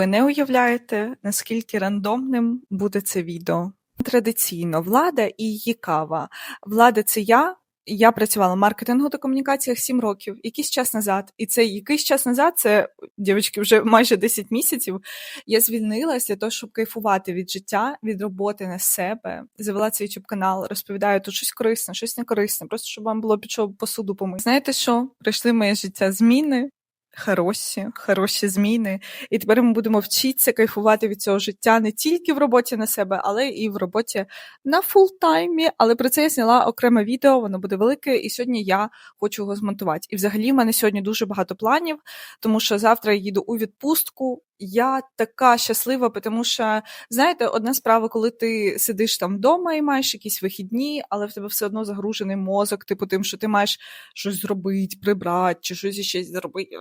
Ви не уявляєте, наскільки рандомним буде це відео. Традиційно влада і її кава. Влада це я. Я працювала в маркетингу та комунікаціях 7 років, якийсь час назад. І це якийсь час назад, це дівчатки, вже майже 10 місяців. Я звільнилася для того, щоб кайфувати від життя, від роботи на себе. Завела цей youtube канал, розповідаю тут щось корисне, щось не корисне, просто щоб вам було під що посуду помити. Знаєте що? Прийшли моє життя зміни. Хороші, хороші зміни. І тепер ми будемо вчитися кайфувати від цього життя не тільки в роботі на себе, але і в роботі на фултаймі. Але про це я зняла окреме відео, воно буде велике, і сьогодні я хочу його змонтувати. І взагалі в мене сьогодні дуже багато планів, тому що завтра я їду у відпустку. Я така щаслива, тому що, знаєте, одна справа, коли ти сидиш там вдома і маєш якісь вихідні, але в тебе все одно загружений мозок, типу тим, що ти маєш щось зробити, прибрати чи щось іще зробити.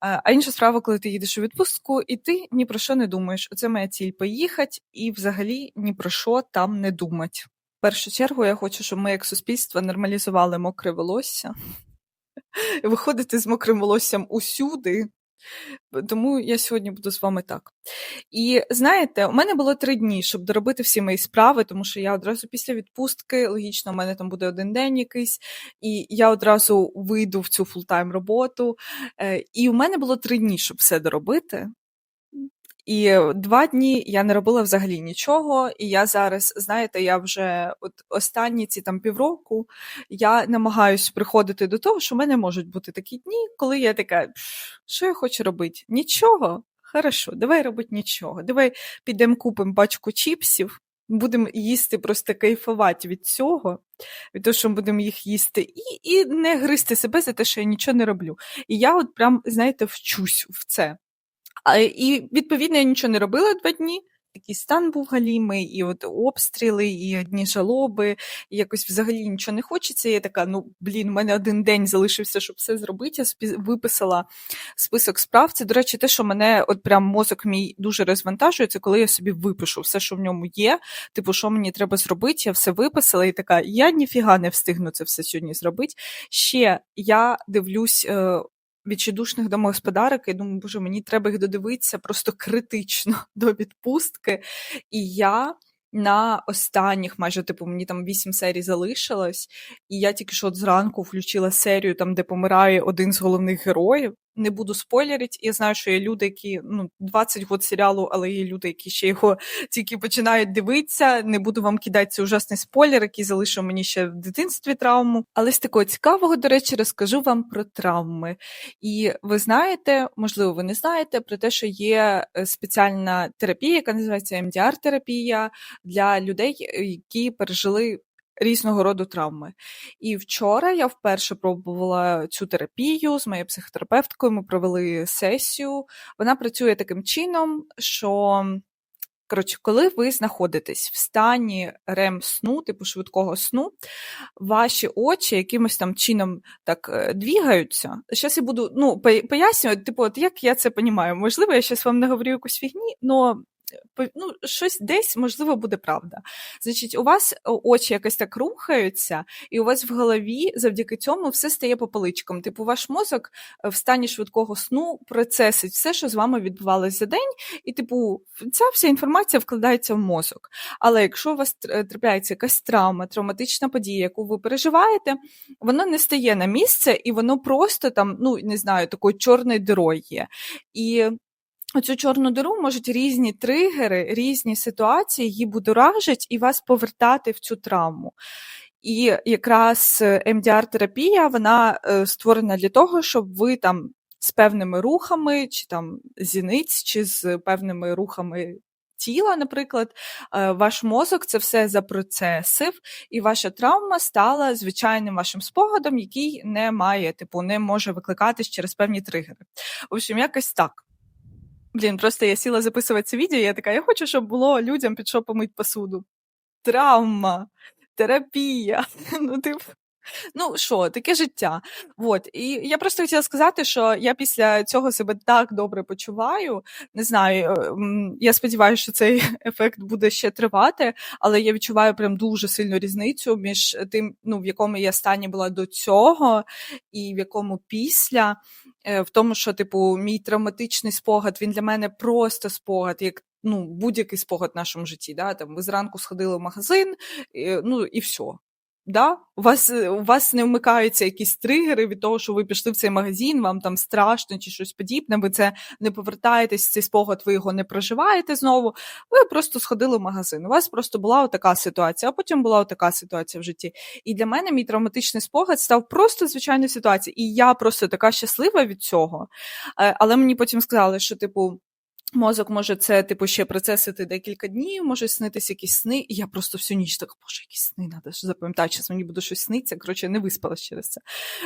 А інша справа, коли ти їдеш у відпустку, і ти ні про що не думаєш. Оце моя ціль поїхати і взагалі ні про що там не думати. В першу чергу я хочу, щоб ми як суспільство нормалізували мокре волосся. Виходити з мокрим волоссям усюди. Тому я сьогодні буду з вами так. І знаєте, у мене було три дні, щоб доробити всі мої справи, тому що я одразу після відпустки, логічно, у мене там буде один день якийсь, і я одразу вийду в цю фултайм роботу. Е, і у мене було три дні, щоб все доробити. І два дні я не робила взагалі нічого. І я зараз, знаєте, я вже от останні ці там півроку я намагаюся приходити до того, що в мене можуть бути такі дні, коли я така, що я хочу робити? Нічого. Хорошо, давай робити нічого. Давай підемо купимо пачку чіпсів, будемо їсти, просто кайфувати від цього, від того, що ми будемо їх їсти, і і не гризти себе за те, що я нічого не роблю. І я от прям, знаєте, вчусь в це. І відповідно я нічого не робила два дні. Такий стан був галімий, і от обстріли, і одні жалоби, і якось взагалі нічого не хочеться. Я така, ну блін, у мене один день залишився, щоб все зробити. Я виписала список справ. Це, до речі, те, що мене от прям мозок мій дуже розвантажує, це коли я собі випишу все, що в ньому є. Типу, що мені треба зробити, я все виписала, і така, я ніфіга не встигну це все сьогодні зробити. Ще я дивлюсь. Відчайдушних домогосподарок, і думаю, боже, мені треба їх додивитися просто критично до відпустки. І я на останніх, майже типу, мені там вісім серій залишилось, і я тільки що от зранку включила серію, там, де помирає один з головних героїв не буду спойлерити. Я знаю, що є люди, які ну 20 год серіалу, але є люди, які ще його тільки починають дивитися. Не буду вам кидати цей ужасний спойлер, який залишив мені ще в дитинстві травму. Але з такого цікавого, до речі, розкажу вам про травми. І ви знаєте, можливо, ви не знаєте про те, що є е, спеціальна терапія, яка називається МДР-терапія для людей, які пережили різного роду травми. І вчора я вперше пробувала цю терапію з моєю психотерапевткою. Ми провели сесію. Вона працює таким чином, що. Коротше, коли ви знаходитесь в стані рем сну, типу швидкого сну, ваші очі якимось там чином так е, двігаються. Зараз я буду ну, пояснювати, типу, от як я це розумію. Можливо, я зараз вам не говорю якусь фігні, але ну, щось десь, можливо, буде правда. Значить, у вас очі якось так рухаються, і у вас в голові завдяки цьому все стає по поличкам. Типу, ваш мозок е, в стані швидкого сну процесить все, що з вами відбувалося за день, і, типу, ця вся інформація вкладається в мозок. Але якщо у вас е, трапляється якась травма, травматична подія, яку ви переживаєте, воно не стає на місце, і воно просто там, ну не знаю, такою чорною дирою є. І Оцю чорну диру можуть різні тригери, різні ситуації її будоражить і вас повертати в цю травму. І якраз МДР-терапія ем вона е, створена для того, щоб ви там з певними рухами, чи там зіниць, чи з певними рухами тіла, наприклад, е, ваш мозок це все запроцесив, і ваша травма стала звичайним вашим спогадом, який не має, типу, не може викликатись через певні тригери. В общем, якось так. Блін, просто я сіла записувати це відео, і я така, я хочу, щоб було людям під що помить посуду. Травма, терапія. Ну, типу, Ну що, таке життя. От. І я просто хотіла сказати, що я після цього себе так добре почуваю. Не знаю, е, я сподіваюся, що цей ефект буде ще тривати, але я відчуваю прям дуже сильну різницю між тим, ну, в якому я стані була до цього, і в якому після. Е, В тому, що, типу, мій травматичний спогад, він для мене просто спогад, як ну, будь-який спогад в нашому житті. Да? Там, ви зранку сходили в магазин, і, ну і все. Да? У вас, е, у вас не вмикаються якісь тригери від того, що ви пішли в цей магазин, вам там страшно чи щось подібне, ви це не повертаєтесь, цей спогад, ви його не проживаєте знову. Ви просто сходили в магазин. У вас просто була така ситуація, а потім була така ситуація в житті. І для мене мій травматичний спогад став просто звичайною ситуацією. І я просто така щаслива від цього. Е, Але мені потім сказали, що, типу, Мозок може це, типу, ще процесити декілька днів, може снитися якісь сни, і я просто всю ніч так, боже, якісь сни, треба ж запам'ятати, зараз мені буде щось сниться. Коротше, не виспалась через це.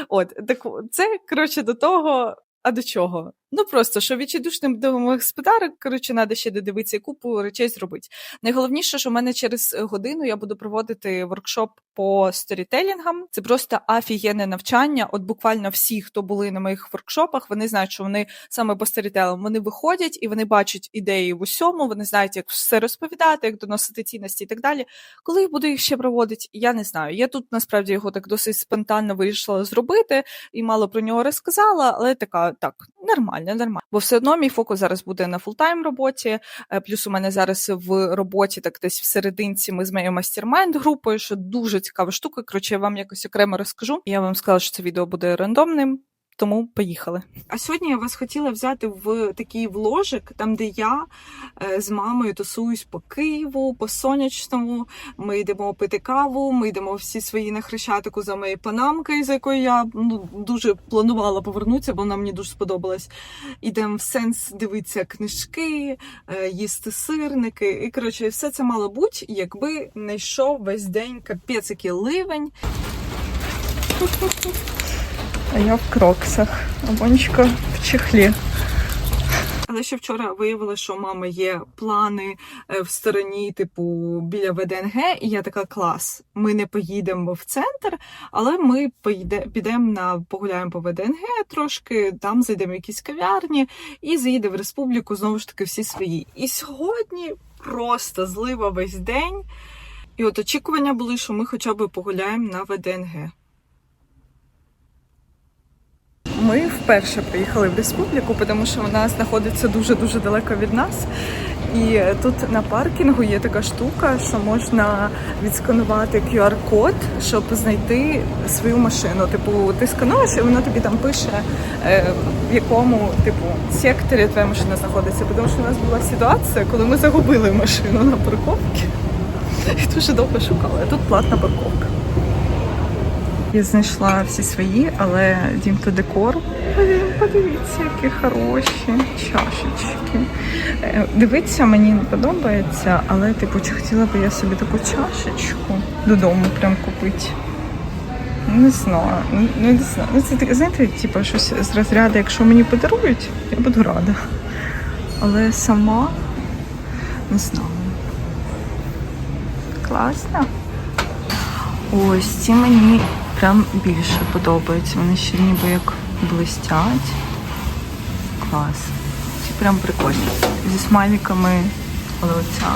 От, так це, коротше, до того, а до чого? Ну просто, що відчайдушним домогосподарок, коротше, треба ще додивитися купу речей зробити. Найголовніше, що в мене через годину я буду проводити воркшоп по сторітелінгам. Це просто офігенне навчання. От буквально всі, хто були на моїх воркшопах, вони знають, що вони саме по сторітелам вони виходять і вони бачать ідеї в усьому, вони знають, як все розповідати, як доносити цінності і так далі. Коли я буду їх ще проводити, я не знаю. Я тут насправді його так досить спонтанно вирішила зробити і мало про нього розказала, але така так нормально, нормально. Бо все одно мій фокус зараз буде на фултайм роботі. е, Плюс у мене зараз в роботі, так десь в серединці, ми з моєю мастермайнд групою, що дуже цікава штука. Коротше, я вам якось окремо розкажу. Я вам сказала, що це відео буде рандомним. Тому поїхали. А сьогодні я вас хотіла взяти в такий вложик, там де я е, з мамою тусуюсь по Києву, по сонячному. Ми йдемо пити каву, ми йдемо всі свої на хрещатику за моєю панамкою, за якою я ну, дуже планувала повернутися, бо вона мені дуже сподобалась. Ідемо в сенс дивитися книжки, е, їсти сирники. І коротше, все це мало бути, якби не йшов весь день капець який ливень. А я в кроксах, а Бонечка в чехлі. Але ще вчора виявила, що у мами є плани е, в стороні, типу, біля ВДНГ, і я така клас. Ми не поїдемо в центр, але ми підемо на погуляємо по ВДНГ трошки, там зайдемо в якісь кав'ярні і заїдемо в республіку знову ж таки всі свої. І сьогодні просто злива весь день. І от очікування були, що ми хоча б погуляємо на ВДНГ. Ми вперше приїхали в республіку, тому що вона знаходиться дуже-дуже далеко від нас. І тут на паркінгу є така штука, що можна відсканувати QR-код, щоб знайти свою машину. Типу, ти скануєш, і воно тобі там пише, е, в якому типу секторі твоя машина знаходиться. Тому що у нас була ситуація, коли ми загубили машину на парковці і дуже довго шукали. А тут платна парковка. Я знайшла всі свої, але дім то декор. Подивіться, які хороші чашечки. Е, Дивитися мені не подобається, але типу, чи хотіла би я собі таку чашечку додому прям купити. Не знаю, ну не знаю. Ну це знаєте, типу, щось з розряду, якщо мені подарують, я буду рада. Але сама не знаю. Класно. Ось ці мені прям більше подобаються. Вони ще ніби як блистять. Клас. Ці прям прикольні. Зі смайликами, але оця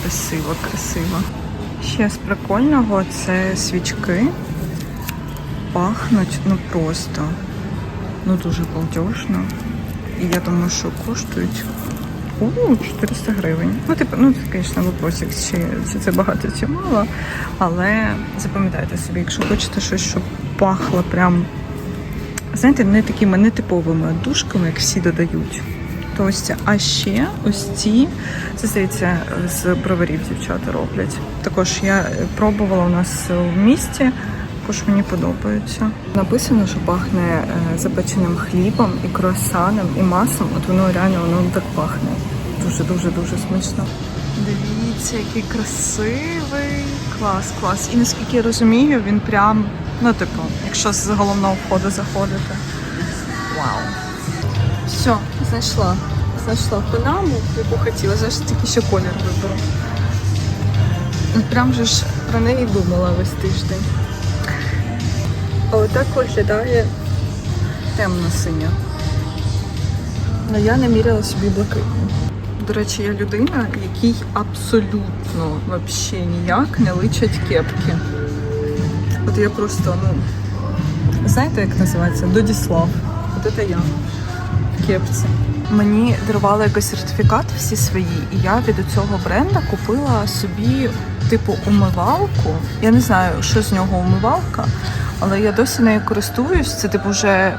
красива, красива. Ще з прикольного це свічки. Пахнуть ну просто. Ну дуже балдежно. І я думаю, що коштують у 400 гривень. Ну, типу, ну, звісно, вопросик, чи, чи це багато, чи мало. Але запам'ятайте собі, якщо хочете щось, щоб пахло прям, знаєте, не такими нетиповими душками, як всі додають. То ось це. А ще ось ці, це здається, з броварів дівчата роблять. Також я пробувала у нас в місті. Також мені подобається. Написано, що пахне е, запеченим хлібом і круасаном, і масом. От воно реально воно так пахне. Дуже, дуже, дуже смачно. Дивіться, який красивий. Клас, клас. І наскільки я розумію, він прям, ну, типу, якщо з головного входу заходити. Вау. Все, знайшла. Знайшла панаму, яку хотіла. Зараз тільки ще колір виберу. Прям же ж про неї думала весь тиждень. А отак виглядає темно-синя. Ну я не міряла собі блакитну. До речі, я людина, якій абсолютно вообще ніяк не личать кепки. От я просто, ну, знаєте, як називається? Додіслав. От це я в кепці. Мені дарували якийсь сертифікат всі свої, і я від цього бренда купила собі типу умивалку. Я не знаю, що з нього умивалка, але я досі нею користуюсь. Це типу вже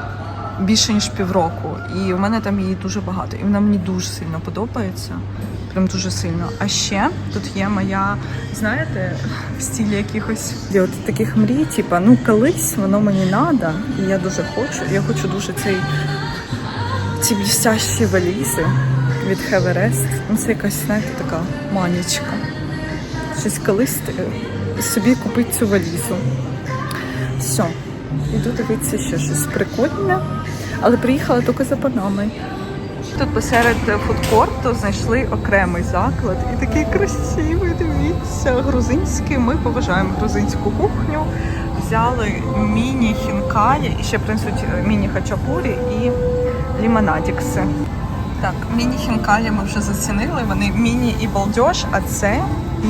більше ніж півроку. І у мене там її дуже багато. І вона мені дуже сильно подобається. Прям дуже сильно. А ще тут є моя, знаєте, в стилі якихось от таких мрій, типа, ну колись воно мені надо, і я дуже хочу. Я хочу дуже цей ці блістящі валізи від Хеверест. Ну, це якась, знаєте, така манічка. Щось колись е, собі купити цю валізу. Все. Іду дивитися ще щось прикольне, але приїхала тільки за панами. Тут посеред фудкорту знайшли окремий заклад і такий красивий, дивіться, грузинський. Ми поважаємо грузинську кухню. Взяли міні-хінкалі і ще принесуть міні-хачапурі і лімонадікси. Так, міні-хінкалі ми вже зацінили. Вони міні і балдеж, а це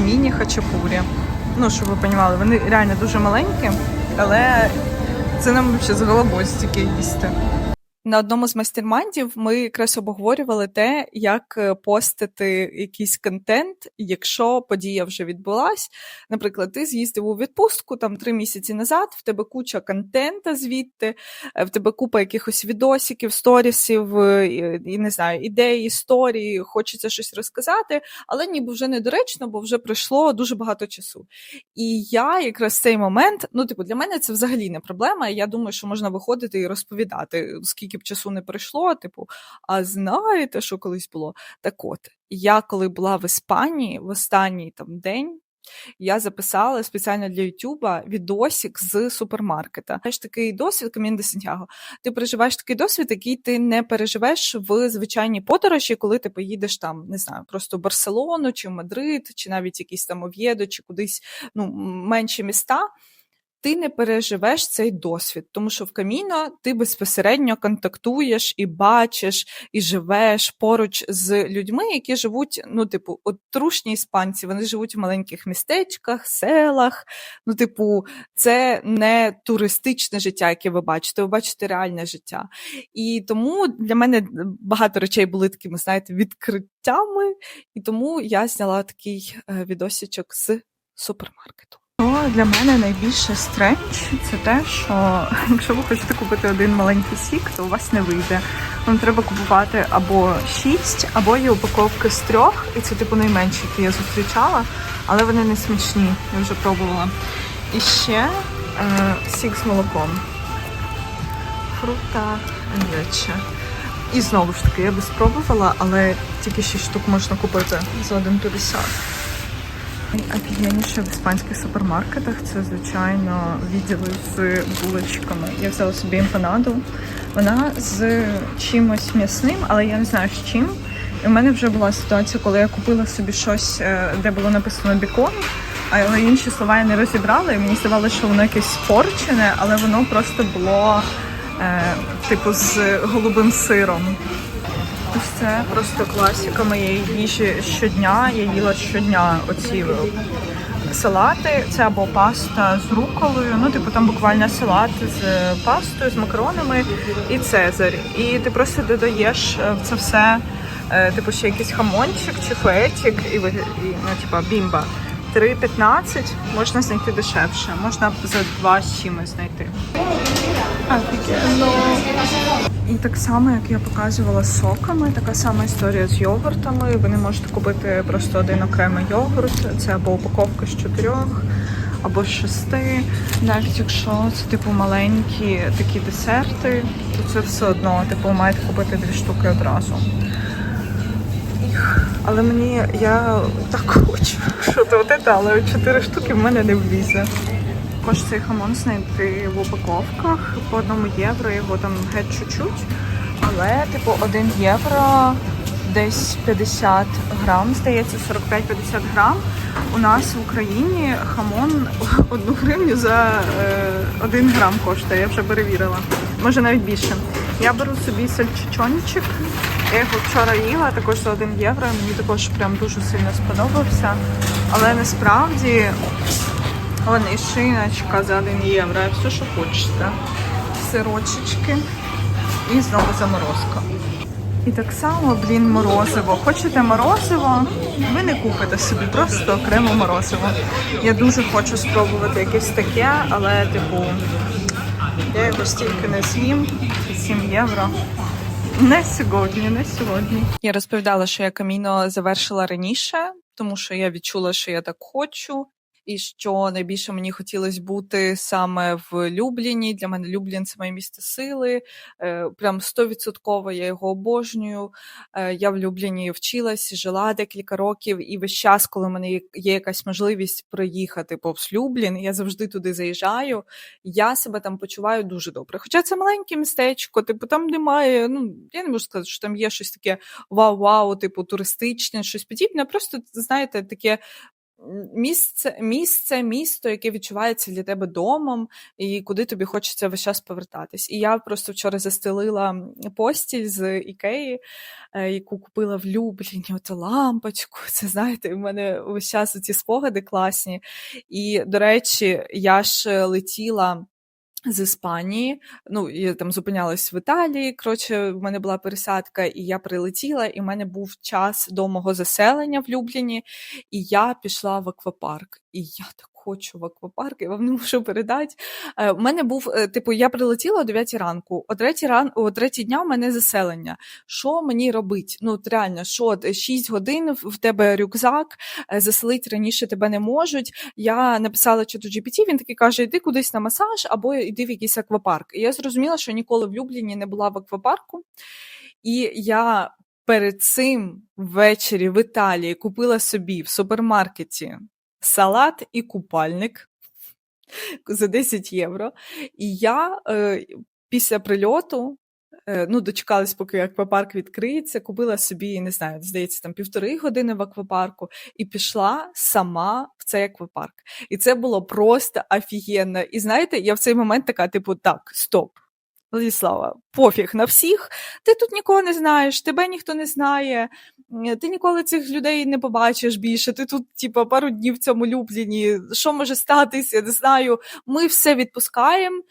міні-хачапурі. Ну, щоб ви розуміли, вони реально дуже маленькі, але це нам ще з головою стільки їсти. На одному з майстермандів ми якраз обговорювали те, як е, постити якийсь контент, якщо подія вже відбулась. Наприклад, ти з'їздив у відпустку там три місяці назад, в тебе куча контента звідти, е, в тебе купа якихось відосиків, сторісів, е, і, не знаю, ідей, історії, хочеться щось розказати, але ніби вже недоречно, бо вже пройшло дуже багато часу. І я якраз в цей момент, ну, типу, для мене це взагалі не проблема. Я думаю, що можна виходити і розповідати, скільки б часу не пройшло. Типу, а знаєте, що колись було? Так от, я коли була в Іспанії в останній там день. Я записала спеціально для Ютуба відосик з супермаркета. Знаєш, такий досвід Камін де Сантьяго. Ти переживаєш такий досвід, який ти не переживеш в звичайній подорожі, коли ти поїдеш там, не знаю, просто в Барселону чи в Мадрид, чи навіть якісь там Ов'єдо, чи кудись ну, менші міста ти не переживеш цей досвід, тому що в Каміно ти безпосередньо контактуєш і бачиш, і живеш поруч з людьми, які живуть, ну, типу, от трушні іспанці, вони живуть в маленьких містечках, селах. Ну, типу, це не туристичне життя, яке ви бачите, ви бачите реальне життя. І тому для мене багато речей були такими, знаєте, відкриттями, і тому я зняла такий е, відосичок з супермаркету. Що для мене найбільше стрендж це те, що якщо ви хочете купити один маленький сік, то у вас не вийде. Вам треба купувати або шість, або є упаковки з трьох, і це типу найменші, які я зустрічала, але вони не смачні, я вже пробувала. І ще е, сік з молоком. Фрута лече. І знову ж таки, я би спробувала, але тільки 6 штук можна купити за 1,50. Офігенніше в іспанських супермаркетах це, звичайно, відділи з булочками. Я взяла собі емпанаду. Вона з чимось м'ясним, але я не знаю з чим. І в мене вже була ситуація, коли я купила собі щось, е, де було написано бікон, але інші слова я не розібрала, і мені здавалося, що воно якесь порчене, але воно просто було е, типу з голубим сиром. Це просто класика моєї їжі щодня. Я їла щодня оці салати. Це або паста з руколою. Ну, типу, там буквально салат з пастою, з макаронами і цезарь. І ти просто додаєш в це все, е, типу, ще якийсь хамончик чи фетик, і, ви- ну, типу, бімба. 3,15 можна знайти дешевше, можна за 2 з чимось знайти. Офігенно. І так само, як я показувала з соками, така сама історія з йогуртами. Ви не можете купити просто один окремий йогурт. Це або упаковка з чотирьох, або з шести. Навіть якщо це типу маленькі такі десерти, то це все одно, типу, маєте купити дві штуки одразу. Але мені я так хочу, що це, але чотири штуки в мене не влізе. Також цей хамон знайти в упаковках по одному євро, його там геть чуть-чуть. Але, типу, один євро десь 50 грам, здається, 45-50 грам. У нас в Україні хамон 1 гривню за е, 1 грам коштує, я вже перевірила. Може навіть більше. Я беру собі сальчичончик. Я його вчора їла, також за 1 євро. Мені також прям дуже сильно сподобався. Але насправді вони шиночка за 1 євро, все, що хочете. Сирочечки і знову заморозка. І так само, блін, морозиво. Хочете морозиво? Ви не купите собі, просто окремо морозиво. Я дуже хочу спробувати якесь таке, але, типу, я його стільки не з'їм. 7 євро. Не сьогодні, не сьогодні. Я розповідала, що я каміно завершила раніше, тому що я відчула, що я так хочу. І що найбільше мені хотілося бути саме в Любліні. Для мене Люблін це моє місто сили. Е, Прям стовідсотково я його обожнюю. Е, Я в Любліні вчилась, жила декілька років, і весь час, коли в мене є- якась можливість проїхати повз Люблін, я завжди туди заїжджаю. Я себе там почуваю дуже добре. Хоча це маленьке містечко, типу там немає. Ну я не можу сказати, що там є щось таке вау-вау, типу туристичне, щось подібне. Просто знаєте, таке. Місце, місце, місто, яке відчувається для тебе домом, і куди тобі хочеться весь час повертатись. І я просто вчора застелила постіль з Ікеї, е, яку купила в Любліні, от лампочку. Це знаєте, в мене весь час ці спогади класні. І, до речі, я ж летіла. З Іспанії, ну я там зупинялась в Італії. Коротше, в мене була пересадка, і я прилетіла, і в мене був час до мого заселення в Любліні, і я пішла в аквапарк. І я так хочу в аквапарк, я вам не можу передати. Е, У мене був, е, типу, я прилетіла о 9 ранку, о 3 ран... о 3 дня в мене заселення. Що мені робити? Ну, от реально, що 6 годин в в тебе рюкзак, е, заселити раніше тебе не можуть. Я написала чату GPT, він такий каже: йди кудись на масаж або йди в якийсь аквапарк. І я зрозуміла, що ніколи в Любліні не була в аквапарку. І я перед цим ввечері в Італії купила собі в супермаркеті салат і купальник за 10 євро. І я е, після прильоту. е, Ну, дочекалась, поки аквапарк відкриється, купила собі, не знаю, здається, там півтори години в аквапарку і пішла сама в цей аквапарк. І це було просто офігенно. І знаєте, я в цей момент така, типу, так, стоп. Владислава, пофіг на всіх. Ти тут нікого не знаєш, тебе ніхто не знає, ти ніколи цих людей не побачиш більше. Ти тут, типу, пару днів в цьому Любліні. Що може статися? Не знаю. Ми все відпускаємо.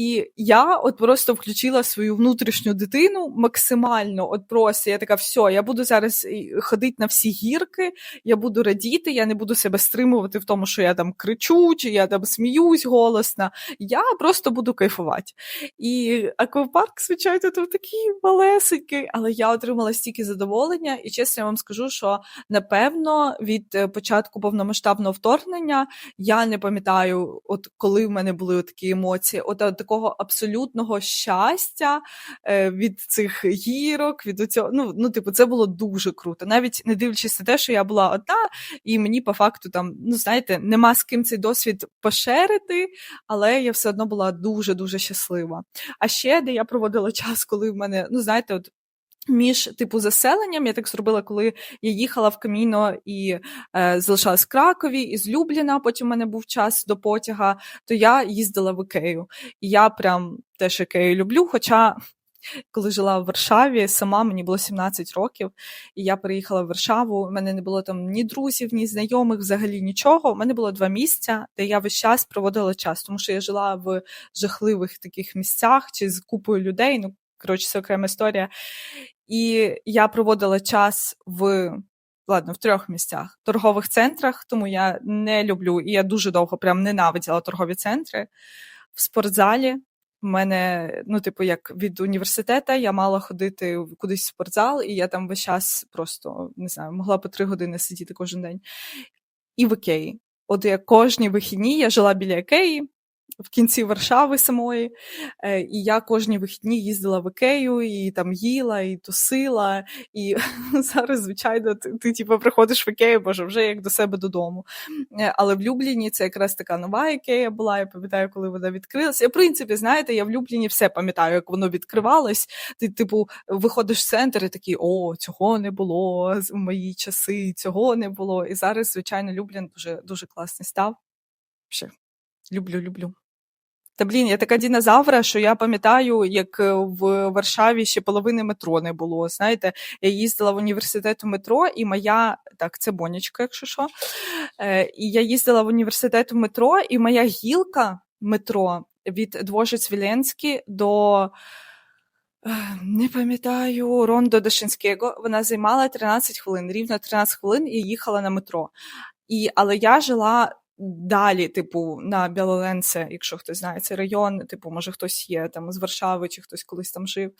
І я от просто включила свою внутрішню дитину максимально. От просто я така, все, я буду зараз ходити на всі гірки, я буду радіти, я не буду себе стримувати в тому, що я там кричу, чи я там сміюсь голосно. Я просто буду кайфувати. І аквапарк, звичайно, там такий малесенький, але я отримала стільки задоволення, і чесно я вам скажу, що напевно від е, початку повномасштабного вторгнення я не пам'ятаю, от коли в мене були такі емоції, от такого абсолютного щастя е, від цих гірок, від цього. Ну, ну, типу, це було дуже круто. Навіть не дивлячись на те, що я була одна, і мені по факту там, ну знаєте, нема з ким цей досвід пошерити, але я все одно була дуже дуже щаслива. А ще де я проводила час, коли в мене, ну знаєте, от. Між типу заселенням я так зробила, коли я їхала в Каміно і е, залишалась в Кракові із Любліна. Потім в мене був час до потяга, то я їздила в Ікею. І я прям теж Ікею люблю. Хоча, коли жила в Варшаві, сама мені було 17 років, і я приїхала в Варшаву. У мене не було там ні друзів, ні знайомих, взагалі нічого. У мене було два місця, де я весь час проводила час, тому що я жила в жахливих таких місцях чи з купою людей. Ну, коротше, це окрема історія. І я проводила час в. Ладно, в трьох місцях торгових центрах, тому я не люблю, і я дуже довго прям ненавиділа торгові центри. В спортзалі в мене, ну, типу, як від університету, я мала ходити кудись в спортзал, і я там весь час просто не знаю, могла по три години сидіти кожен день. І в Ікеї. От я кожні вихідні я жила біля Ікеї, в кінці Варшави самої. Е, і я кожні вихідні їздила в Ікею, і там їла, і тусила. І зараз, звичайно, ти, ти типу, приходиш в Ікею, боже, вже як до себе додому. Е, Але в Любліні це якраз така нова Ікея була. Я пам'ятаю, коли вона відкрилася. В принципі, знаєте, я в Любліні все пам'ятаю, як воно відкривалось. Ти, типу, виходиш в центр і такий, о, цього не було в мої часи, цього не було. І зараз, звичайно, Люблін дуже, дуже класний став. Ще люблю, люблю. Та блін, я така динозавра, що я пам'ятаю, як е, в Варшаві ще половини метро не було. Знаєте, я їздила в університет у метро, і моя так, це бонечка, якщо що. Е, і я їздила в університет у метро, і моя гілка метро від Двожиць Віленський до. е, Не пам'ятаю Рондо Дашинського, вона займала 13 хвилин, рівно 13 хвилин і їхала на метро. І, але я жила далі, типу, на Білоленце, якщо хтось знає цей район, типу, може хтось є там з Варшави, чи хтось колись там жив.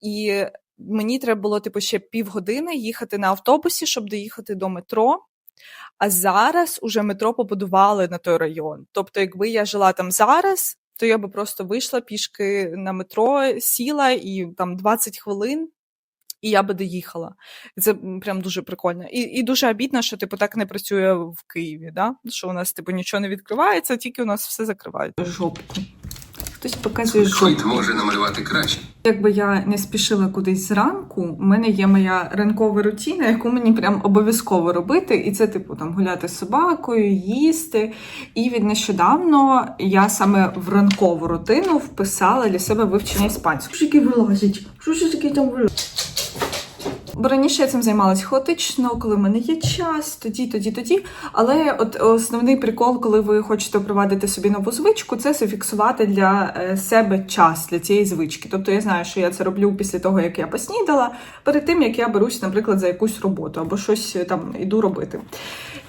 І мені треба було, типу, ще півгодини їхати на автобусі, щоб доїхати до метро. А зараз уже метро побудували на той район. Тобто, якби я жила там зараз, то я би просто вийшла пішки на метро, сіла і там 20 хвилин, і я би доїхала. Це прям дуже прикольно. І, і дуже обідно, що типу так не працює в Києві, да? що у нас типу нічого не відкривається, тільки у нас все закривають. Жопку. Хтось показує Світ може намалювати краще. Якби я не спішила кудись зранку, у мене є моя ранкова рутина, яку мені прям обов'язково робити. І це, типу, там гуляти з собакою, їсти. І від нещодавно я саме в ранкову рутину вписала для себе вивчення іспанського. Що таке вилазить? Що ж таке там вилазить? Бо раніше я цим займалась хаотично, коли в мене є час, тоді, тоді, тоді. Але от основний прикол, коли ви хочете впровадити собі нову звичку, це зафіксувати для е, себе час для цієї звички. Тобто я знаю, що я це роблю після того, як я поснідала, перед тим як я берусь, наприклад, за якусь роботу або щось е, там іду робити.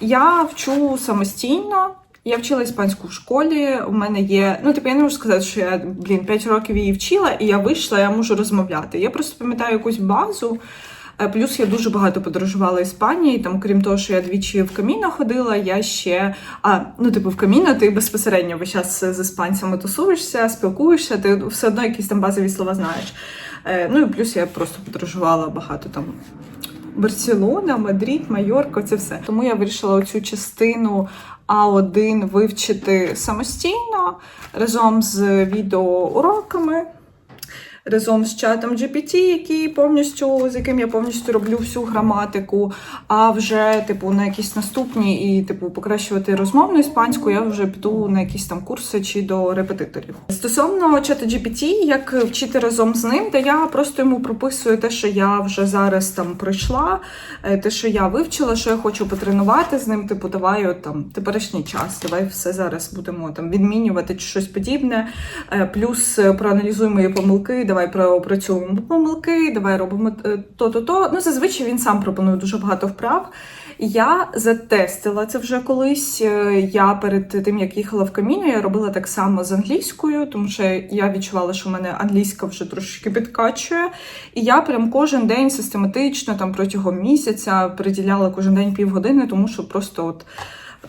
Я вчу самостійно. Я вчила іспанську в школі. У мене є. Ну, типу, я не можу сказати, що я, блін, 5 років її вчила, і я вийшла, я можу розмовляти. Я просто пам'ятаю якусь базу. Е, Плюс я дуже багато подорожувала Іспанії. Там, крім того, що я двічі в Каміно ходила, я ще. А, ну, типу, в Каміно ти безпосередньо весь час з іспанцями тусуєшся, спілкуєшся, ти все одно якісь там базові слова знаєш. Е, Ну і плюс я просто подорожувала багато там. Барселона, Мадрид, Майорка, це все. Тому я вирішила цю частину А1 вивчити самостійно разом з відеоуроками разом з чатом GPT, який повністю, з яким я повністю роблю всю граматику. А вже, типу, на якісь наступні і, типу, покращувати розмовну іспанську, я вже піду на якісь там курси чи до репетиторів. Стосовно чата GPT, як вчити разом з ним, де я просто йому прописую те, що я вже зараз там пройшла, е, те, що я вивчила, що я хочу потренувати з ним. Типу, давай от, там теперішній час, давай все зараз будемо там відмінювати чи щось подібне. Е, Плюс проаналізуй мої помилки, давай пропрацьовуємо помилки, давай робимо е, то-то-то. Ну, зазвичай він сам пропонує дуже багато вправ. Я затестила це вже колись. Е, Я перед тим, як їхала в каміню, я робила так само з англійською, тому що я відчувала, що в мене англійська вже трошки підкачує. І я прям кожен день систематично, там протягом місяця, приділяла кожен день півгодини, тому що просто от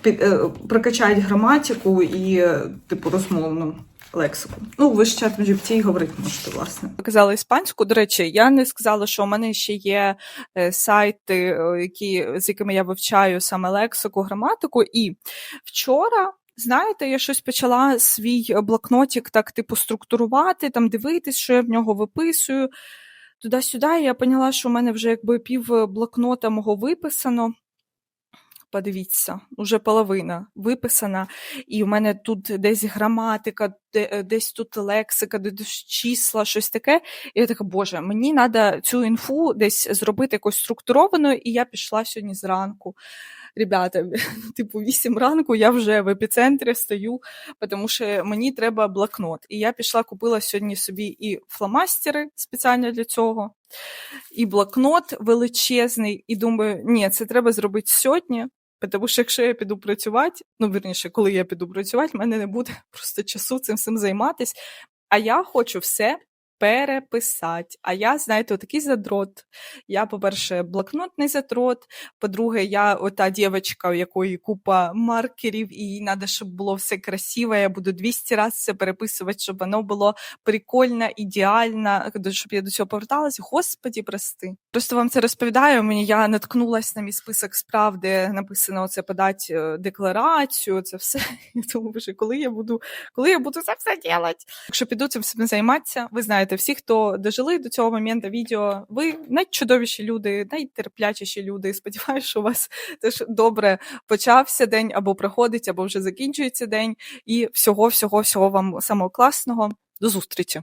під, е, прокачають граматику і, типу, розмовну лексику. Ну, ви ж чатом GPT говорити можете, власне. Показала іспанську. До речі, я не сказала, що у мене ще є е, сайти, е, які, з якими я вивчаю саме лексику, граматику. І вчора. Знаєте, я щось почала свій блокнотик так, типу, структурувати, там дивитись, що я в нього виписую. Туди-сюди, я поняла, що в мене вже якби пів блокнота мого виписано. Подивіться, уже половина виписана, і в мене тут десь граматика, е, десь тут лексика, де- десь числа, щось таке. І я така, боже, мені треба цю інфу десь зробити якось структурованою, і я пішла сьогодні зранку. Ребята, типу, 8 ранку я вже в епіцентрі стою, тому що мені треба блокнот. І я пішла, купила сьогодні собі і фломастери спеціально для цього, і блокнот величезний, і думаю, ні, це треба зробити сьогодні. Тому що якщо я піду працювати, ну вірніше, коли я піду працювати, в мене не буде просто часу цим всім займатися. А я хочу все переписати. А я, знаєте, такий задрот. Я, по-перше, блокнотний задрот. По-друге, я ота дівчинка, у якої купа маркерів, і їй треба, щоб було все красиво. Я буду 200 разів це переписувати, щоб воно було прикольно, ідеально, щоб я до цього поверталась. Господі, прости. Просто вам це розповідаю. Мені я наткнулась на мій список справ, де написано оце подати е, декларацію. Це все. Я думаю, боже, коли я буду, коли я буду це все робити? Якщо піду цим всім займатися, ви знаєте, всі, хто дожили до цього моменту відео, ви найчудовіші люди, найтерплячіші люди. Сподіваюся, що у вас теж добре почався день або проходить, або вже закінчується день. І всього, всього, всього вам самого класного. До зустрічі!